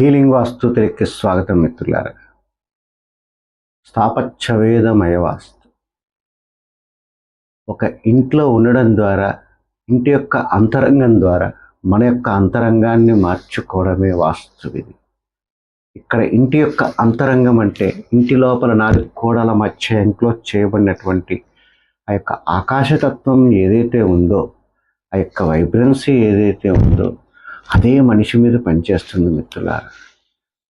Healing వాస్తు స్వాగతం మిత్రులారా. స్థాపత్యవేదమయ వాస్తు ఒక ఇంట్లో ఉండడం ద్వారా ఇంటి యొక్క అంతరంగం ద్వారా మన యొక్క అంతరంగాన్ని మార్చుకోవడమే వాస్తు ఇది ఇక్కడ ఇంటి యొక్క అంతరంగం అంటే ఇంటి లోపల నాలుగు కోడల మధ్య ఎంక్లోజ్ చేయబడినటువంటి ఆ యొక్క ఆకాశతత్వం ఏదైతే ఉందో ఆ యొక్క వైబ్రెన్సీ ఏదైతే ఉందో అదే మనిషి మీద పనిచేస్తుంది మిత్రులారా.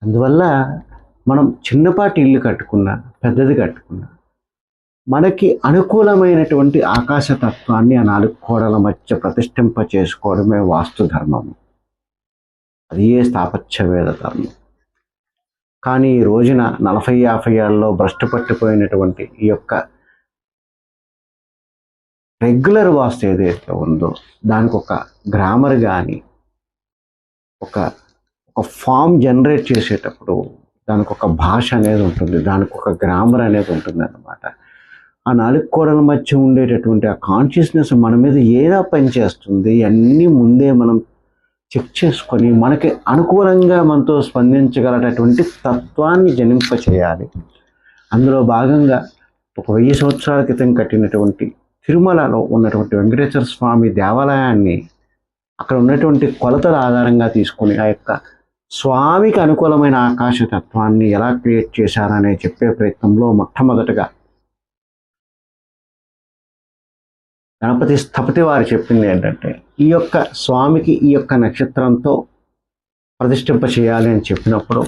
అందువల్ల మనం చిన్నపాటి ఇల్లు కట్టుకున్నా పెద్దది కట్టుకున్నా మనకి అనుకూలమైనటువంటి ఆకాశతత్వాన్ని ఆ నాలుగు కోడల మధ్య ప్రతిష్ఠింప చేసుకోవడమే వాస్తు ధర్మము అది ఏ స్థాపత్యవేద ధర్మం. కానీ ఈ రోజున నలభై యాభై ఏళ్ళలో భ్రష్టు పట్టిపోయినటువంటి ఈ యొక్క రెగ్యులర్ వాస్తు ఏదైతే ఉందో దానికి ఒక గ్రామర్ కానీ ఒక ఒక ఫామ్ జనరేట్ చేసేటప్పుడు దానికి ఒక భాష అనేది ఉంటుంది దానికి ఒక గ్రామర్ అనేది ఉంటుంది అన్నమాట ఆ నాలుగు కోడల మధ్య ఉండేటటువంటి ఆ కాన్షియస్నెస్ మన మీద ఏదా పనిచేస్తుంది అన్నీ ముందే మనం చెక్ చేసుకొని మనకి అనుకూలంగా మనతో స్పందించగలటటువంటి తత్వాన్ని జనింప చేయాలి అందులో భాగంగా ఒక వెయ్యి సంవత్సరాల క్రితం కట్టినటువంటి తిరుమలలో ఉన్నటువంటి వెంకటేశ్వర స్వామి దేవాలయాన్ని అక్కడ ఉన్నటువంటి కొలతల ఆధారంగా తీసుకుని ఆ యొక్క స్వామికి అనుకూలమైన ఆకాశ తత్వాన్ని ఎలా క్రియేట్ చేశారనే చెప్పే ప్రయత్నంలో మొట్టమొదటగా గణపతి స్థపతి వారు చెప్పింది ఏంటంటే ఈ యొక్క స్వామికి ఈ యొక్క నక్షత్రంతో ప్రతిష్ఠింప చేయాలి అని చెప్పినప్పుడు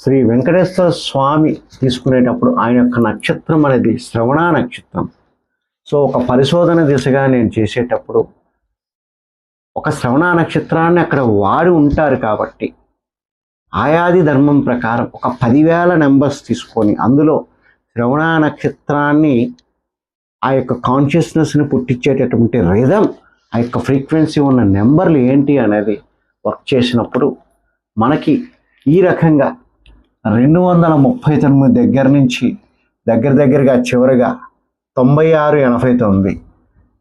శ్రీ వెంకటేశ్వర స్వామి తీసుకునేటప్పుడు ఆయన యొక్క నక్షత్రం అనేది శ్రవణ నక్షత్రం. సో ఒక పరిశోధన దిశగా నేను చేసేటప్పుడు ఒక శ్రవణ నక్షత్రాన్ని అక్కడ వాడి ఉంటారు కాబట్టి ఆయాది ధర్మం ప్రకారం ఒక పదివేల నెంబర్స్ తీసుకొని అందులో శ్రవణ నక్షత్రాన్ని ఆ యొక్క కాన్షియస్నెస్ని పుట్టించేటటువంటి రిధం ఆ యొక్క ఫ్రీక్వెన్సీ ఉన్న నెంబర్లు ఏంటి అనేది వర్క్ చేసినప్పుడు మనకి ఈ రకంగా రెండు వందల ముప్పై తొమ్మిది దగ్గర నుంచి దగ్గర దగ్గరగా చివరిగా తొంభై ఆరు ఎనభై తొమ్మిది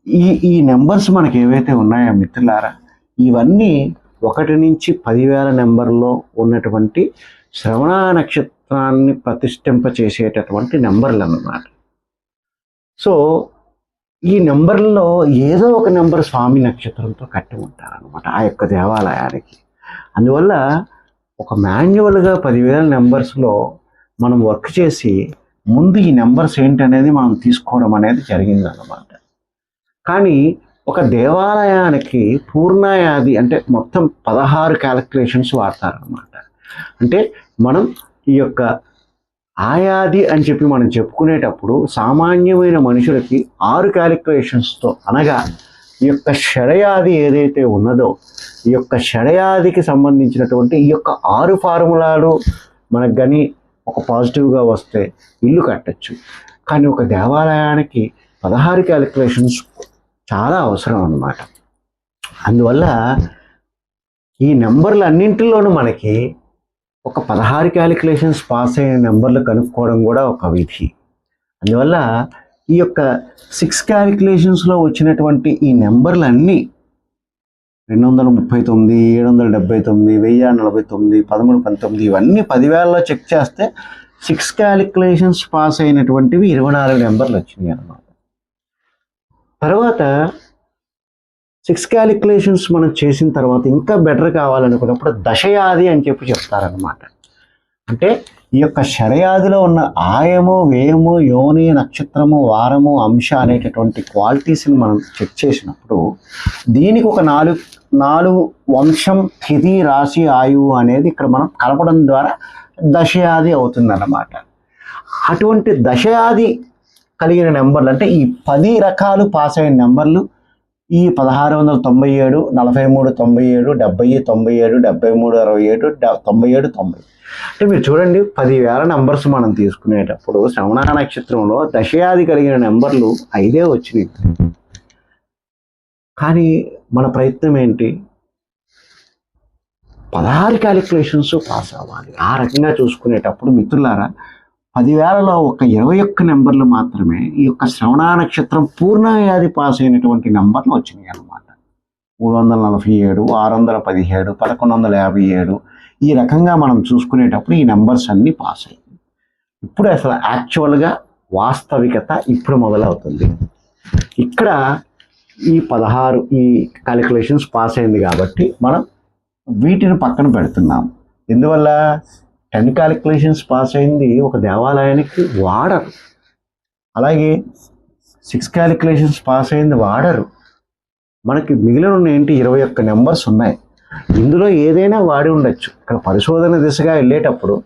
ఈ ఈ నెంబర్స్ మనకి ఏవైతే ఉన్నాయో మిత్రులారా ఇవన్నీ ఒకటి నుంచి పదివేల నెంబర్లో ఉన్నటువంటి శ్రవణ నక్షత్రాన్ని ప్రతిష్ఠింప చేసేటటువంటి నెంబర్లు అన్నమాట సో ఈ నెంబర్లో ఏదో ఒక నెంబర్ స్వామి నక్షత్రంతో కట్టి ఉంటారనమాట ఆ యొక్క దేవాలయానికి. అందువల్ల ఒక మాన్యువల్గా పదివేల నెంబర్స్లో మనం వర్క్ చేసి ముందు ఈ నెంబర్స్ ఏంటనేది మనం తీసుకోవడం అనేది జరిగిందన్నమాట. కానీ ఒక దేవాలయానికి పూర్ణాయాది అంటే మొత్తం పదహారు క్యాలిక్యులేషన్స్ వాడతారనమాట అంటే మనం ఈ యొక్క ఆయాది అని చెప్పి మనం చెప్పుకునేటప్పుడు సామాన్యమైన మనుషులకి ఆరు క్యాలిక్యులేషన్స్తో అనగా ఈ యొక్క షడయాది ఏదైతే ఉన్నదో ఈ యొక్క షడయాదికి సంబంధించినటువంటి ఈ యొక్క ఆరు ఫార్ములాలు మనకు కానీ ఒక పాజిటివ్గా వస్తే ఇల్లు కట్టచ్చు. కానీ ఒక దేవాలయానికి పదహారు క్యాలిక్యులేషన్స్ చాలా అవసరం అన్నమాట. అందువల్ల ఈ నెంబర్లు అన్నింటిలోనూ మనకి ఒక పదహారు క్యాలిక్యులేషన్స్ పాస్ అయిన నెంబర్లు కనుక్కోవడం కూడా ఒక విధి. అందువల్ల ఈ యొక్క సిక్స్ క్యాలిక్యులేషన్స్లో వచ్చినటువంటి ఈ నెంబర్లు అన్నీ రెండు వందల ముప్పై తొమ్మిది ఏడు వందల డెబ్బై తొమ్మిది వెయ్యి నలభై తొమ్మిది పదమూడు పంతొమ్మిది ఇవన్నీ పదివేలలో చెక్ చేస్తే సిక్స్ క్యాలిక్యులేషన్స్ పాస్ అయినటువంటివి ఇరవై నాలుగు నెంబర్లు వచ్చినాయి అన్నమాట. తర్వాత సిక్స్ క్యాలిక్యులేషన్స్ మనం చేసిన తర్వాత ఇంకా బెటర్ కావాలనుకున్నప్పుడు దశయాది అని చెప్పి చెప్తారనమాట అంటే ఈ యొక్క శరయాదిలో ఉన్న ఆయము వేయము యోని నక్షత్రము వారము అంశ అనేటటువంటి క్వాలిటీస్ని మనం చెక్ చేసినప్పుడు దీనికి ఒక నాలుగు నాలుగు వంశం తిథి రాశి ఆయువు అనేది ఇక్కడ మనం కలపడం ద్వారా దశయాది అవుతుందన్నమాట. అటువంటి దశయాది కలిగిన నెంబర్లు అంటే ఈ పది రకాలు పాస్ అయిన నెంబర్లు ఈ పదహారు వందల తొంభై ఏడు నలభై మూడు తొంభై ఏడు డెబ్బై తొంభై ఏడు డెబ్బై మూడు అరవై ఏడు తొంభై ఏడు తొంభై. అంటే మీరు చూడండి పదివేల నెంబర్స్ మనం తీసుకునేటప్పుడు శ్రవణ నక్షత్రంలో దశయాది కలిగిన నెంబర్లు ఐదే వచ్చినాయి. కానీ మన ప్రయత్నం ఏంటి? పదహారు క్యాలిక్యులేషన్స్ పాస్ అవ్వాలి. ఆ రకంగా చూసుకునేటప్పుడు మిత్రులారా పదివేలలో ఒక ఇరవై ఒక్క నెంబర్లు మాత్రమే ఈ యొక్క శ్రవణ నక్షత్రం పూర్ణయాది పాస్ అయినటువంటి నెంబర్లు వచ్చినాయి అన్నమాట. మూడు వందల నలభై ఏడు ఆరు వందల పదిహేడు పదకొండు వందల యాభై ఏడు ఈ రకంగా మనం చూసుకునేటప్పుడు ఈ నెంబర్స్ అన్నీ పాస్ అయ్యాయి. ఇప్పుడు అసలు యాక్చువల్గా వాస్తవికత ఇప్పుడు మొదలవుతుంది. ఇక్కడ ఈ పదహారు ఈ క్యాలిక్యులేషన్స్ పాస్ అయింది కాబట్టి మనం వీటిని పక్కన పెడుతున్నాం. ఎందువల్ల? టెన్ క్యాలిక్యులేషన్స్ పాస్ అయింది ఒక దేవాలయానికి వాడరు. అలాగే సిక్స్ క్యాలిక్యులేషన్స్ పాస్ అయింది వాడరు. మనకి మిగిలిన ఏంటి ఇరవై ఒక్క నెంబర్స్ ఉన్నాయి. ఇందులో ఏదైనా వాడి ఉండొచ్చు. ఇక్కడ పరిశోధన దిశగా వెళ్ళేటప్పుడు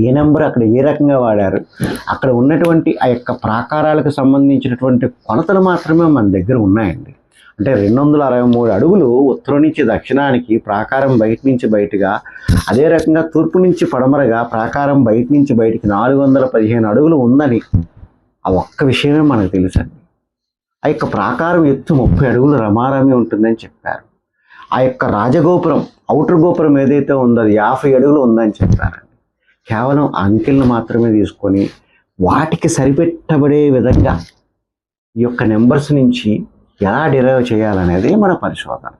ఏ నెంబర్ అక్కడ ఏ రకంగా వాడారు అక్కడ ఉన్నటువంటి ఆ యొక్క ప్రాకారాలకు సంబంధించినటువంటి కొలతలు మాత్రమే మన దగ్గర ఉన్నాయండి. అంటే రెండు వందల అరవై మూడు అడుగులు ఉత్తరం నుంచి దక్షిణానికి ప్రాకారం బయట నుంచి బయటగా అదే రకంగా తూర్పు నుంచి పడమరగా ప్రాకారం బయట నుంచి బయటికి నాలుగు వందల పదిహేను అడుగులు ఉందని ఆ ఒక్క విషయమే మనకు తెలుసండి. ఆ యొక్క ప్రాకారం ఎత్తు ముప్పై అడుగులు రమారమి ఉంటుందని చెప్పారు. ఆ యొక్క రాజగోపురం ఔటర్ గోపురం ఏదైతే ఉందో అది యాభై అడుగులు ఉందని చెప్పారండి. కేవలం అంకెలను మాత్రమే తీసుకొని వాటికి సరిపెట్టబడే విధంగా ఈ యొక్క నెంబర్స్ నుంచి ఎలా డిరైవ్ చేయాలనేది మన పరిశోధన.